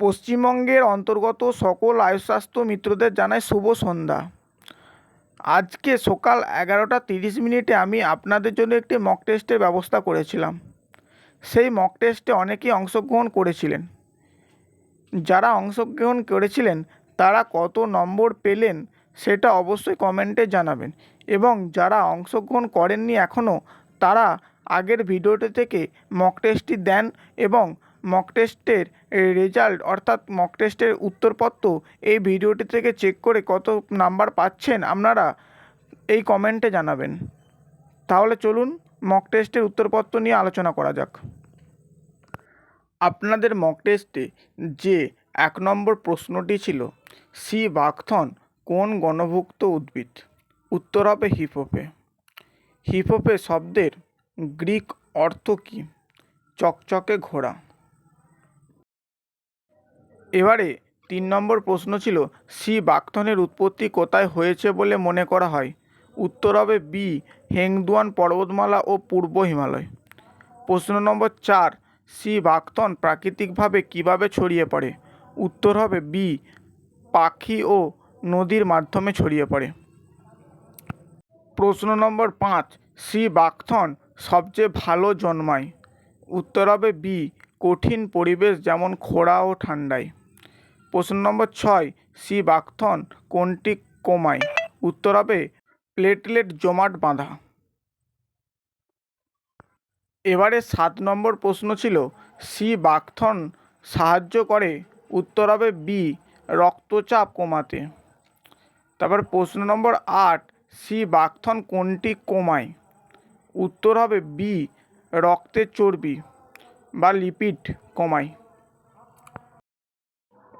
পশ্চিমবঙ্গের অন্তর্গত সকল আয়ুস্বাস্থ্য মিত্রদের জানাই শুভ সন্ধ্যা। আজকে সকাল এগারোটা তিরিশ মিনিটে আমি আপনাদের জন্য একটি মক টেস্টের ব্যবস্থা করেছিলাম। সেই মক টেস্টে অনেকেই অংশগ্রহণ করেছিলেন। যারা অংশগ্রহণ করেছিলেন, তারা কত নম্বর পেলেন সেটা অবশ্যই কমেন্টে জানাবেন এবং যারা অংশগ্রহণ করেননি এখনও, তারা আগের ভিডিওটি থেকে মক টেস্টটি দেন এবং মক টেস্টের রেজাল্ট অর্থাৎ মক টেস্টের উত্তরপত্র এই ভিডিওটি থেকে চেক করে কত নাম্বার পাচ্ছেন আপনারা, এই কমেন্টে জানাবেন। তাহলে চলুন মক টেস্টের উত্তরপত্র নিয়ে আলোচনা করা যাক। আপনাদের মক টেস্টে যে এক নম্বর প্রশ্নটি ছিল, সি বাকথন কোন গণভুক্ত উদ্ভিদ? উত্তর হবে হিপোপে। হিপোপে শব্দের গ্রিক অর্থ কী? চকচকে ঘোড়া। এবারে তিন নম্বর প্রশ্ন ছিল, সি বাকথনের উৎপত্তি কোথায় হয়েছে বলে মনে করা হয়? উত্তর হবে বি, হেংদুয়ান পর্বতমালা ও পূর্ব হিমালয়। প্রশ্ন নম্বর চার, সি বাকথন প্রাকৃতিকভাবে কীভাবে ছড়িয়ে পড়ে? উত্তর হবে বি, পাখি ও নদীর মাধ্যমে ছড়িয়ে পড়ে। প্রশ্ন নম্বর পাঁচ, সি বাকথন সবচেয়ে ভালো জন্মায়? উত্তর হবে বি, কঠিন পরিবেশ যেমন খোঁড়া ও ঠান্ডায়। প্রশ্ন নম্বর ছয়, সি বাকথন কোনটি কমায়? উত্তর হবে প্লেটলেট জমাট বাঁধা। এবারে সাত নম্বর প্রশ্ন ছিল, সি বাকথন সাহায্য করে? উত্তর হবে বি, রক্তচাপ কমাতে। তারপর প্রশ্ন নম্বর আট, সি বাকথন কোনটি কমায়? উত্তর হবে বি রক্তের চর্বি বা লিপিড কমায়।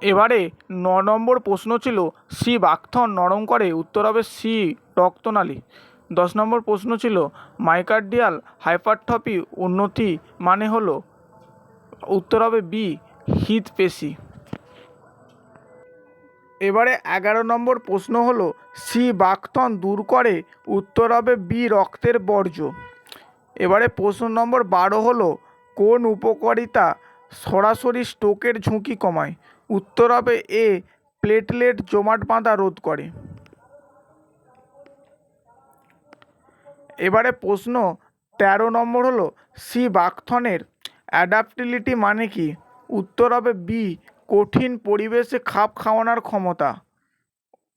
এবারে ন নম্বর প্রশ্ন ছিল সি বাকথন নরম করে, উত্তর হবে সি রক্তনালী। দশ নম্বর প্রশ্ন ছিল, মাইকার্ডিয়াল হাইপারট্রফি উন্নতি মানে হলো, উত্তর হবে বি, হৃদপেশি। এবারে এগারো নম্বর প্রশ্ন হলো সি বাকথন দূর করে, উত্তর হবে বি, রক্তের বর্জ্য। এবারে প্রশ্ন নম্বর বারো হলো, কোন উপকারিতা সরাসরি স্ট্রোকের ঝুঁকি কমায়? উত্তর হবে এ, প্লেটলেট জমাট বাঁধা রোধ করে। এবারে প্রশ্ন, তেরো নম্বর হলো, সি বাকথনের অ্যাডাপ্টিলিটি মানে কি? উত্তর হবে বি, কঠিন পরিবেশে খাপ খাওয়ানোর ক্ষমতা।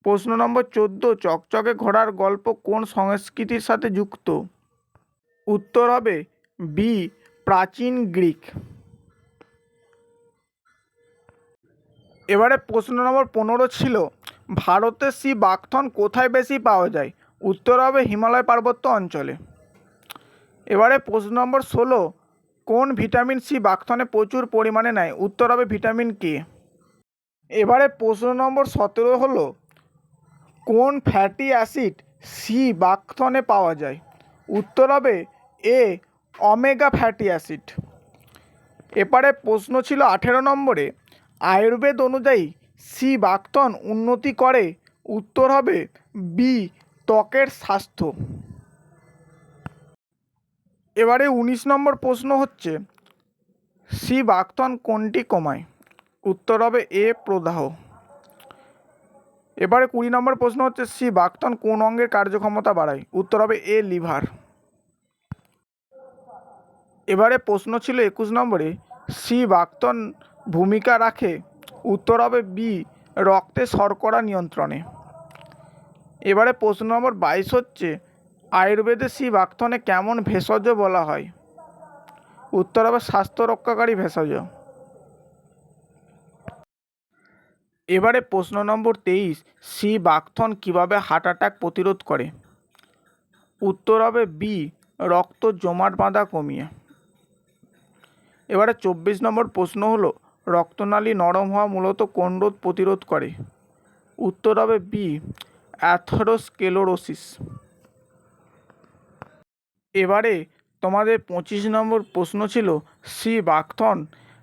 প্রশ্ন নম্বর চোদ্দ, চকচকে ঘোড়ার গল্প কোন সংস্কৃতির সাথে যুক্ত? উত্তর হবে বি, প্রাচীন গ্রিক। এবারে প্রশ্ন নম্বর পনেরো ছিল ভারতের সি বাকথন কোথায় বেশি পাওয়া যায়? উত্তর হবে হিমালয় পার্বত্য অঞ্চলে। এবারে প্রশ্ন নম্বর ষোলো, কোন ভিটামিন সি বাকথনে প্রচুর পরিমাণে নেয়? উত্তর হবে ভিটামিন কে। এবারে প্রশ্ন নম্বর সতেরো হলো, কোন ফ্যাটি অ্যাসিড সি বাকথনে পাওয়া যায়? উত্তর হবে এ অমেগা ফ্যাটি অ্যাসিড। এবারে প্রশ্ন ছিল আঠেরো নম্বরে আয়ুর্বেদ অনুযায়ী সি বাকথন উন্নতি করে, উত্তর হবে বি ত্বকের স্বাস্থ্য। এবারে উনিশ নম্বর প্রশ্ন হচ্ছে সি বাকথন কোনটি কমায়? উত্তর হবে এ, প্রদাহ। এবারে কুড়ি নম্বর প্রশ্ন হচ্ছে সি বাকথন কোন অঙ্গের কার্যক্ষমতা বাড়ায়? উত্তর হবে এ, লিভার। এবারে প্রশ্ন ছিল একুশ নম্বরে সি বাকথন ভূমিকা রাখে উত্তর হবে বি, রক্তে শর্করা নিয়ন্ত্রণে। এবারে প্রশ্ন নম্বর বাইশ হচ্ছে, আয়ুর্বেদে সি বাকথনে কেমন ভেষজ বলা হয়? উত্তর হবে স্বাস্থ্য রক্ষাকারী ভেষজ। এবারে প্রশ্ন নম্বর তেইশ, সি বাকথন কীভাবে হার্ট অ্যাটাক প্রতিরোধ করে? উত্তর হবে বি, রক্ত জমাট বাঁধা কমিয়ে। এবারে চব্বিশ নম্বর প্রশ্ন হলো রক্তনালী নরম হওয়া মূলত কোন রোধ প্রতিরোধ করে? উত্তর হবে বি অ্যাথরোস্কেলোরোসিস এবারে তোমাদের পঁচিশ নম্বর প্রশ্ন ছিল সি বাকথন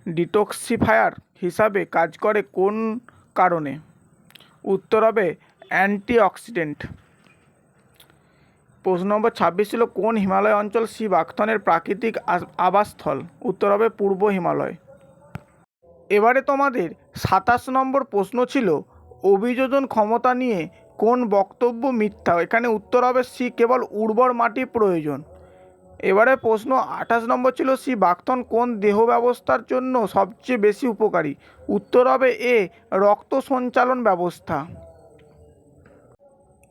ডিটক্সিফায়ার হিসাবে কাজ করে কোন কারণে? উত্তর হবে অ্যান্টিঅক্সিডেন্ট। প্রশ্ন নম্বর ছাব্বিশ ছিল, কোন হিমালয় অঞ্চল সি বাকথনের প্রাকৃতিক আবাসস্থল? উত্তর হবে পূর্ব হিমালয়। এবারে তোমাদের সাতাশ নম্বর প্রশ্ন ছিল, অভিযোজন ক্ষমতা নিয়ে কোন বক্তব্য মিথ্যা? এখানে উত্তর হবে সি, কেবল উর্বর মাটি প্রয়োজন। এবারে প্রশ্ন, আঠাশ নম্বর ছিল সি বাক্তন কোন দেহ ব্যবস্থার জন্য সবচেয়ে বেশি উপকারী? উত্তর হবে এ, রক্ত সঞ্চালন ব্যবস্থা।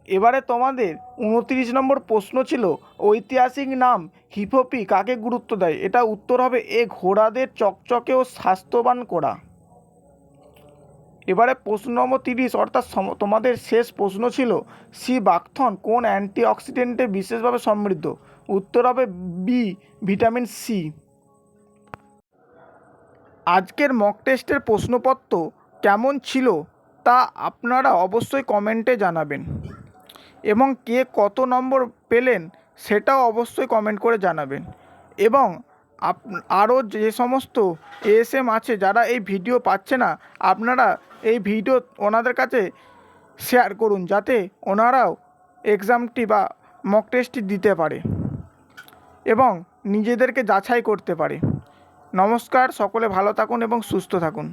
এবারে তোমাদের উনত্রিশ নম্বর প্রশ্ন ছিল ঐতিহাসিক নাম হিপোপি কাকে গুরুত্ব দেয়? এটা উত্তর হবে এ ঘোড়াদের চকচকে ও স্বাস্থ্যবান করা। এবারে প্রশ্ন নম্বর তিরিশ, অর্থাৎ তোমাদের শেষ প্রশ্ন ছিল সি বাকথন কোন অ্যান্টিঅক্সিডেন্টে বিশেষভাবে সমৃদ্ধ? উত্তর হবে বি ভিটামিন সি। আজকের মক টেস্টের প্রশ্নপত্র কেমন ছিল তা আপনারা অবশ্যই কমেন্টে জানাবেন। এবং কে কত নম্বর পেলেন সেটাও অবশ্যই কমেন্ট করে জানাবেন। এবং আপ, আরও যে সমস্ত এএসএম আছে যারা এই ভিডিও পাচ্ছে না, আপনারা এই ভিডিও ওনাদের কাছে শেয়ার করুন যাতে ওনারাও এক্সামটি বা মক টেস্টটি দিতে পারে এবং নিজেদেরকে যাচাই করতে পারে। নমস্কার, সকলে ভালো থাকুন এবং সুস্থ থাকুন।